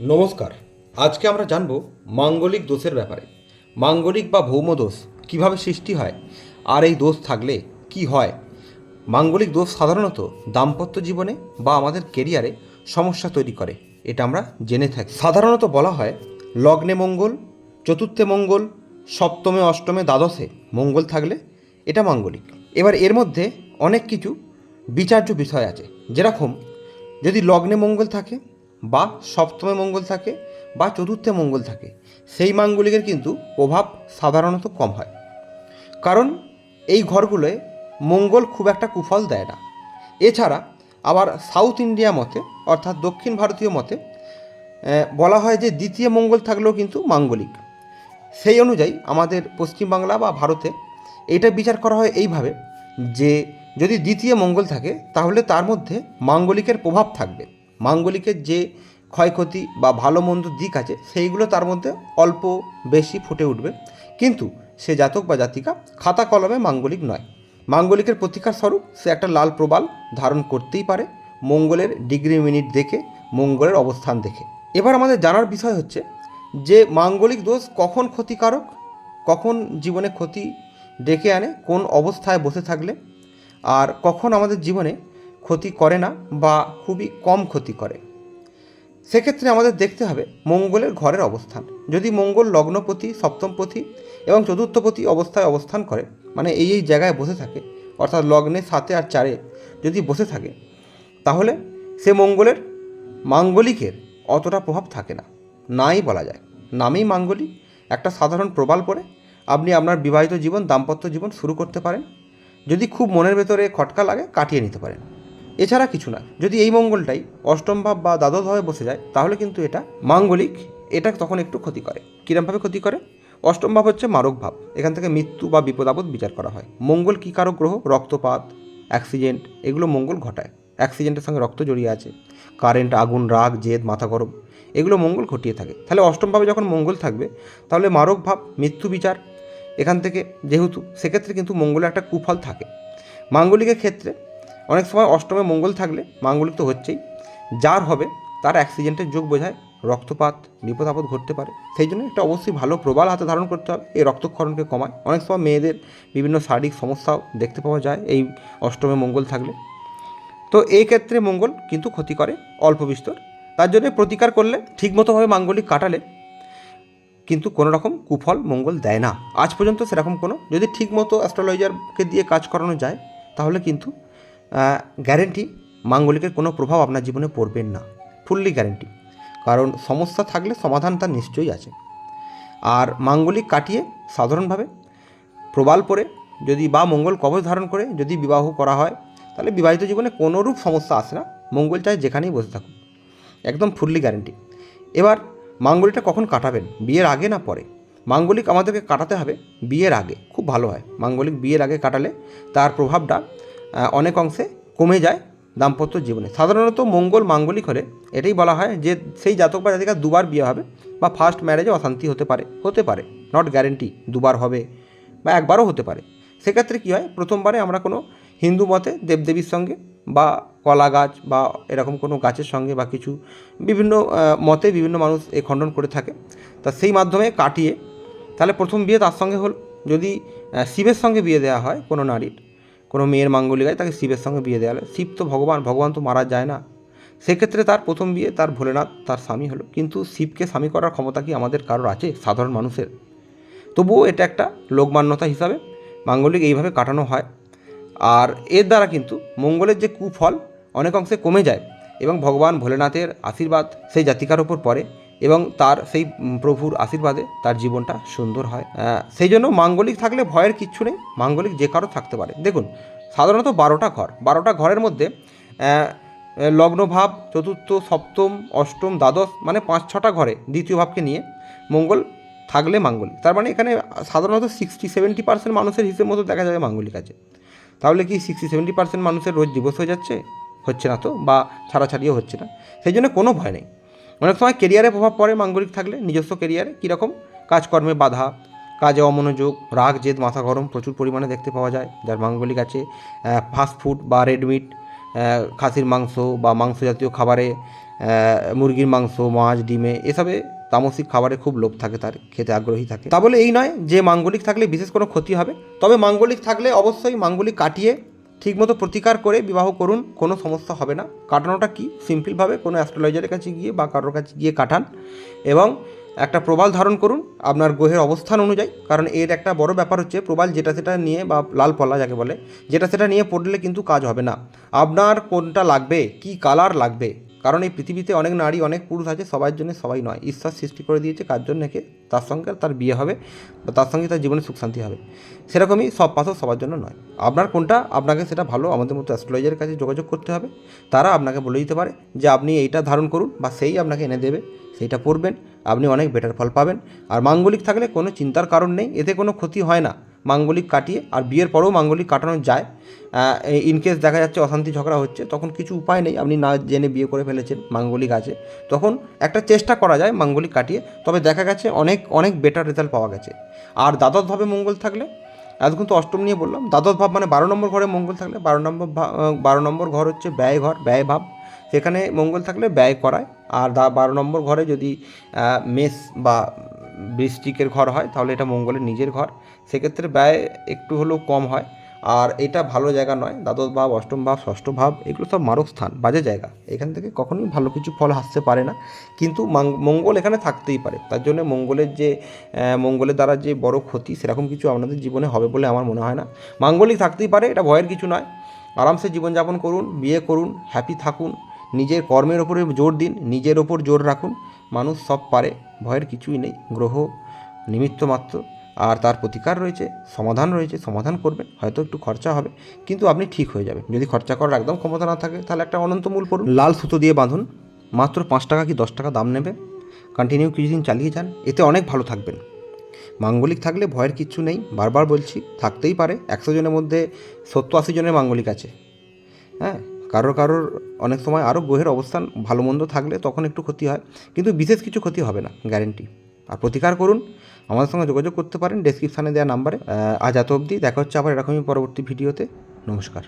নমস্কার। আজকে আমরা জানব মাঙ্গলিক দোষের ব্যাপারে। মাঙ্গলিক বা ভৌম দোষ কীভাবে সৃষ্টি হয়? আর এই দোষ থাকলে কি হয়? মাঙ্গলিক দোষ সাধারণত দাম্পত্য জীবনে বা আমাদের কেরিয়ারে সমস্যা তৈরি করে, এটা আমরা জেনে থাকি। সাধারণত বলা হয় লগ্নে মঙ্গল, চতুর্থে মঙ্গল, সপ্তমে, অষ্টমে, দ্বাদশে মঙ্গল থাকলে এটা মাঙ্গলিক। এবার এর মধ্যে অনেক কিছু বিচার্য বিষয় আছে। যেরকম যদি লগ্নে মঙ্গল থাকে বা সপ্তমে মঙ্গল থাকে বা চতুর্থে মঙ্গল থাকে, সেই মাঙ্গলিকের কিন্তু প্রভাব সাধারণত কম হয়। কারণ এই ঘরগুলোয় মঙ্গল খুব একটা কুফল দেয় না। এছাড়া আবার সাউথ ইন্ডিয়া মতে, অর্থাৎ দক্ষিণ ভারতীয় মতে বলা হয় যে দ্বিতীয় মঙ্গল থাকলেও কিন্তু মাঙ্গলিক। সেই অনুযায়ী আমাদের পশ্চিমবাংলা বা ভারতে এটা বিচার করা হয় এইভাবে যে যদি দ্বিতীয় মঙ্গল থাকে, তাহলে তার মধ্যে মাঙ্গলিকের প্রভাব থাকবে। মাঙ্গলিকের যে ক্ষয়ক্ষতি বা ভালো মন্দ দিক আছে, সেইগুলো তার মধ্যে অল্প বেশি ফুটে উঠবে। কিন্তু সে জাতক বা জাতিকা খাতা কলমে মাঙ্গলিক নয়। মাঙ্গলিকের প্রতিকার স্বরূপ সে একটা লাল প্রবাল ধারণ করতেই পারে, মঙ্গলের ডিগ্রি মিনিট দেখে, মঙ্গলের অবস্থান দেখে। এবার আমাদের জানার বিষয় হচ্ছে যে, মাঙ্গলিক দোষ কখন ক্ষতিকারক? কখন জীবনে ক্ষতি ডেকে আনে? কোন অবস্থায় বসে থাকলে? আর কখন আমাদের জীবনে ক্ষতি করে না বা খুবই কম ক্ষতি করে। সেক্ষেত্রে আমাদের দেখতে হবে মঙ্গলের ঘরের অবস্থান। যদি মঙ্গল লগ্নপতি, সপ্তমপতি এবং চতুর্থপতি অবস্থায় অবস্থান করে মানে এই এই জায়গায় বসে থাকে, অর্থাৎ লগ্নে সাতে আর চারে যদি বসে থাকে, তাহলে সে মঙ্গলের মাঙ্গলিকের অতটা প্রভাব থাকে না। নাই বলা যায়। নামেই মাঙ্গলিক একটা সাধারণ প্রবাল পরে আপনি আপনার বিবাহিত জীবন, দাম্পত্য জীবন শুরু করতে পারেন। যদি খুব মনের ভেতরে খটকা লাগে, কাটিয়ে নিতে পারেন। এছাড়া কিছু না। যদি এই মঙ্গলটাই অষ্টম ভাব বা দ্বাদশ ভাবে বসে যায়, তাহলে কিন্তু এটা মাঙ্গলিক, এটা তখন একটু ক্ষতি করে। কিরমভাবে ক্ষতি করে? অষ্টম ভাব হচ্ছে মারক ভাব। এখান থেকে মৃত্যু বা বিপদ আপদ বিচার করা হয়। মঙ্গল কী কারক গ্রহ? রক্তপাত অ্যাক্সিডেন্ট এগুলো মঙ্গল ঘটায়। অ্যাক্সিডেন্টের সঙ্গে রক্ত জড়িয়ে আছে। কারেন্ট আগুন, রাগ, জেদ, মাথা গরম, এগুলো মঙ্গল ঘটিয়ে থাকে। তাহলে অষ্টমভাবে যখন মঙ্গল থাকবে, তাহলে মারক ভাব, মৃত্যু বিচার, এখান থেকে যেহেতু, সেক্ষেত্রে কিন্তু মঙ্গলের একটা কুফল থাকে। মাঙ্গলিকের ক্ষেত্রে অনেক সময় অষ্টমে মঙ্গল থাকলে মাঙ্গলিক তো হচ্ছেই। যার হবে, তার অ্যাক্সিডেন্টের যোগ বোঝায় রক্তপাত, বিপদ আপদ ঘটতে পারে। সেই জন্য একটা অবশ্যই ভালো প্রবাল হাতে ধারণ করতে হবে। এই রক্তক্ষরণকে কমায়। অনেক সময় মেয়েদের বিভিন্ন শারীরিক সমস্যাও দেখতে পাওয়া যায় এই অষ্টমে মঙ্গল থাকলে। তো এই ক্ষেত্রে মঙ্গল কিন্তু ক্ষতি করে অল্প বিস্তর। তার জন্য প্রতিকার করলে ঠিকমতোভাবে মাঙ্গলিক কাটালে কিন্তু কোনো রকম কুফল মঙ্গল দেয় না। আজ পর্যন্ত সেরকম কোনো। যদি ঠিকমতো অ্যাস্ট্রোলজারকে দিয়ে কাজ করানো যায়, তাহলে কিন্তু গ্যারেন্টি মাঙ্গলিকের কোনো প্রভাব আপনার জীবনে পড়বেন না। ফুললি গ্যারেন্টি কারণ সমস্যা থাকলে সমাধান তার নিশ্চয়ই আছে। আর মাঙ্গলিক কাটিয়ে সাধারণভাবে প্রবাল পরে যদি বা মঙ্গল কবচ ধারণ করে যদি বিবাহ করা হয়, তাহলে বিবাহিত জীবনে কোনোরূপ সমস্যা আসে না। মঙ্গল চায় যেখানেই বসে থাকুক। একদম ফুললি গ্যারেন্টি এবার মাঙ্গলিকটা কখন কাটাবেন? বিয়ের আগে না পরে? মাঙ্গলিক আমাদেরকে কাটাতে হবে বিয়ের আগে। খুব ভালো হয়। মাঙ্গলিক বিয়ের আগে কাটালে তার প্রভাবটা অনেক অংশে কমে যায় দাম্পত্য জীবনে। সাধারণত মঙ্গল মাঙ্গলিক হলে এটাই বলা হয় যে সেই জাতক বা জাতিকা দুবার বিয়ে হবে বা ফার্স্ট ম্যারেজে অশান্তি হতে পারে হতে পারে। নট গ্যারেন্টি দুবার হবে বা একবারও হতে পারে। সেক্ষেত্রে কী হয়? প্রথমবারে আমরা কোনো হিন্দু মতে দেবদেবীর সঙ্গে বা কলা গাছ বা এরকম কোনো গাছের সঙ্গে বা কিছু বিভিন্ন মতে বিভিন্ন মানুষ এ খণ্ডন করে থাকে। তা সেই মাধ্যমে কাটিয়ে তাহলে প্রথম বিয়ে তার সঙ্গে হল। যদি শিবের সঙ্গে বিয়ে দেওয়া হয় কোনো নারীর কোনো মেয়ের মাঙ্গলিকায় তাকে শিবের সঙ্গে বিয়ে দেওয়া শিব তো ভগবান ভগবান তো মারা যায় না। সেক্ষেত্রে তার প্রথম বিয়ে তার ভোলেনাথ, তার স্বামী হলো। কিন্তু শিবকে স্বামী করার ক্ষমতা কি আমাদের কারোর আছে? সাধারণ মানুষের। তবুও এটা একটা লোকমান্যতা হিসাবে মাঙ্গলিক এইভাবে কাটানো হয়। আর এর দ্বারা কিন্তু মঙ্গলের যে কুফল অনেক অংশে কমে যায় এবং ভগবান ভোলেনাথের আশীর্বাদ সেই জাতিকার ওপর পড়ে। এবং তার সেই প্রভুর আশীর্বাদে তার জীবনটা সুন্দর হয়। সেই জন্য মাঙ্গলিক থাকলে ভয়ের কিচ্ছু নেই। মাঙ্গলিক যে কারও থাকতে পারে। দেখুন, সাধারণত বারোটা ঘর। বারোটা ঘরের মধ্যে লগ্নভাব চতুর্থ, সপ্তম, অষ্টম, দ্বাদশ মানে পাঁচ, ছটা ঘরে দ্বিতীয় ভাবকে নিয়ে মঙ্গল থাকলে মাঙ্গলিক। তার মানে এখানে সাধারণত সিক্সটি সেভেন্টি পার্সেন্ট মানুষের হিসেব মতো দেখা যাবে মাঙ্গলিক আছে। তাহলে কি সিক্সটি সেভেন্টি পার্সেন্ট মানুষের রোজ দিবস হয়ে যাচ্ছে? হচ্ছে না তো, বা ছাড়াছাড়িও হচ্ছে না। সেই জন্য কোনো ভয় নেই। অনেক সময় কেরিয়ারে প্রভাব পড়ে মাঙ্গলিক থাকলে, নিজস্ব কেরিয়ারে কীরকম? কাজকর্মে বাধা, কাজে অমনোযোগ, রাগ, জেদ, মাথা গরম প্রচুর পরিমাণে দেখতে পাওয়া যায়। যার মাঙ্গলিক আছে ফাস্ট ফুড বা রেড মিট খাসির মাংস বা মাংস জাতীয় খাবারে মুরগির মাংস, মাছ, ডিমে, এসবে তামসিক খাবারে খুব লোভ থাকে তার, খেতে আগ্রহী থাকে। তা বলে এই নয় যে মাঙ্গলিক থাকলে বিশেষ কোনো ক্ষতি হবে। তবে মাঙ্গলিক থাকলে অবশ্যই মাঙ্গলিক কাটিয়ে ঠিকমতো প্রতিকার করে বিবাহ করুন, কোনো সমস্যা হবে না। কাটানোটা কি? সিম্পলভাবে কোনো অ্যাস্ট্রোলজারের কাছে গিয়ে বা কারোর কাছে গিয়ে কাটান এবং একটা প্রবাল ধারণ করুন আপনার গ্রহের অবস্থান অনুযায়ী। কারণ এর একটা বড় ব্যাপার হচ্ছে প্রবাল যেটা সেটা নিয়ে বা লাল পলা যাকে বলে, যেটা সেটা নিয়ে পড়লে কিন্তু কাজ হবে না। আপনার কোনটা লাগবে? কি কালার লাগবে? কারণ এই পৃথিবীতে অনেক নারী, অনেক পুরুষ আছে, সবার জন্য সবাই নয়। ঈশ্বর সৃষ্টি করে দিয়েছে, কার জন্য একে? তার সঙ্গে তার বিয়ে হবে বা তার সঙ্গে তার জীবনে সুখ শান্তি হবে। সেরকমই সব পাথর সবার জন্য নয়। আপনার কোনটা? আপনাকে সেটা ভালো আমাদের মতো অ্যাস্ট্রোলজারের কাছে যোগাযোগ করতে হবে। তারা আপনাকে বলে দিতে পারে যে, আপনি এইটা ধারণ করুন বা সেই আপনাকে এনে দেবে, সেইটা পড়বেন, আপনি অনেক বেটার ফল পাবেন। আর মাঙ্গলিক থাকলে কোনো চিন্তার কারণ নেই, এতে কোনো ক্ষতি হয় না। মাঙ্গলিক কাটিয়ে আর বিয়ের পরেও মাঙ্গলিক কাটানো যায় ইনকেস দেখা যাচ্ছে অশান্তি ঝগড়া হচ্ছে, তখন কিছু উপায় নেই। আপনি না জেনে বিয়ে করে ফেলেছেন, মাঙ্গলিক আছে। তখন একটা চেষ্টা করা যায় মাঙ্গলিক কাটিয়ে, তবে দেখা গেছে অনেক অনেক বেটার রেজাল্ট পাওয়া গেছে। আর দ্বাদশভাবে মঙ্গল থাকলে এতক্ষণ তো অষ্টম নিয়ে বললাম, দ্বাদশ ভাব মানে বারো নম্বর ঘরে মঙ্গল থাকলে, বারো নম্বর বারো নম্বর ঘর হচ্ছে ব্যয় ঘর ব্যয় ভাব সেখানে মঙ্গল থাকলে ব্যয় করায়। আর দা বারো নম্বর ঘরে যদি মেষ বা বৃষ্টিকের ঘর হয়, তাহলে এটা মঙ্গলের নিজের ঘর। সেক্ষেত্রে ব্যয় একটু হলেও কম হয়। আর এটা ভালো জায়গা নয়, দ্বাদশ ভাব, অষ্টম ভাব, ষষ্ঠ ভাব, এগুলো সব মারক স্থান, বাজে জায়গা। এখান থেকে কখনোই ভালো কিছু ফল আসতে পারে না। কিন্তু মঙ্গল এখানে থাকতেই পারে। তার জন্য মঙ্গলের যে মঙ্গলের দ্বারা যে বড় ক্ষতি, সেরকম কিছু আপনাদের জীবনে হবে বলে আমার মনে হয় না। মাঙ্গলিক থাকতেই পারে, এটা ভয়ের কিছু নয়। আরামসে জীবনযাপন করুন, বিয়ে করুন হ্যাপি থাকুন, নিজের কর্মের ওপরে জোর দিন, নিজের ওপর জোর রাখুন, মানুষ সব পারে। ভয়ের কিছুই নেই, গ্রহ নিমিত্ত মাত্র। আর তার প্রতিকার রয়েছে, সমাধান রয়েছে, সমাধান করবেন, হয়তো একটু খরচা হবে, কিন্তু আপনি ঠিক হয়ে যাবেন। যদি খরচা করার একদম ক্ষমতা না থাকে, তাহলে একটা অনন্তমূল পড়ুন। লাল সুতো দিয়ে বাঁধুন, মাত্র পাঁচ টাকা কি দশ টাকা দাম নেবে? কন্টিনিউ কিছুদিন চালিয়ে যান, এতে অনেক ভালো থাকবেন। মাঙ্গলিক থাকলে ভয়ের কিচ্ছু নেই, বারবার বলছি, থাকতেই পারে। একশো জনের মধ্যে সত্তর আশি জনের মাঙ্গলিক আছে। হ্যাঁ? কারোর কারোর অনেক সময় আরও গ্রহের অবস্থান ভালো মন্দ থাকলে তখন একটু ক্ষতি হয়। কিন্তু বিশেষ কিছু ক্ষতি হবে না গ্যারেন্টি আর প্রতিকার করুন, আমাদের সঙ্গে যোগাযোগ করতে পারেন ডেসক্রিপশানে দেওয়া নাম্বারে আজ এত অবধি, দেখা হচ্ছে আবার এরকমই পরবর্তী ভিডিওতে নমস্কার।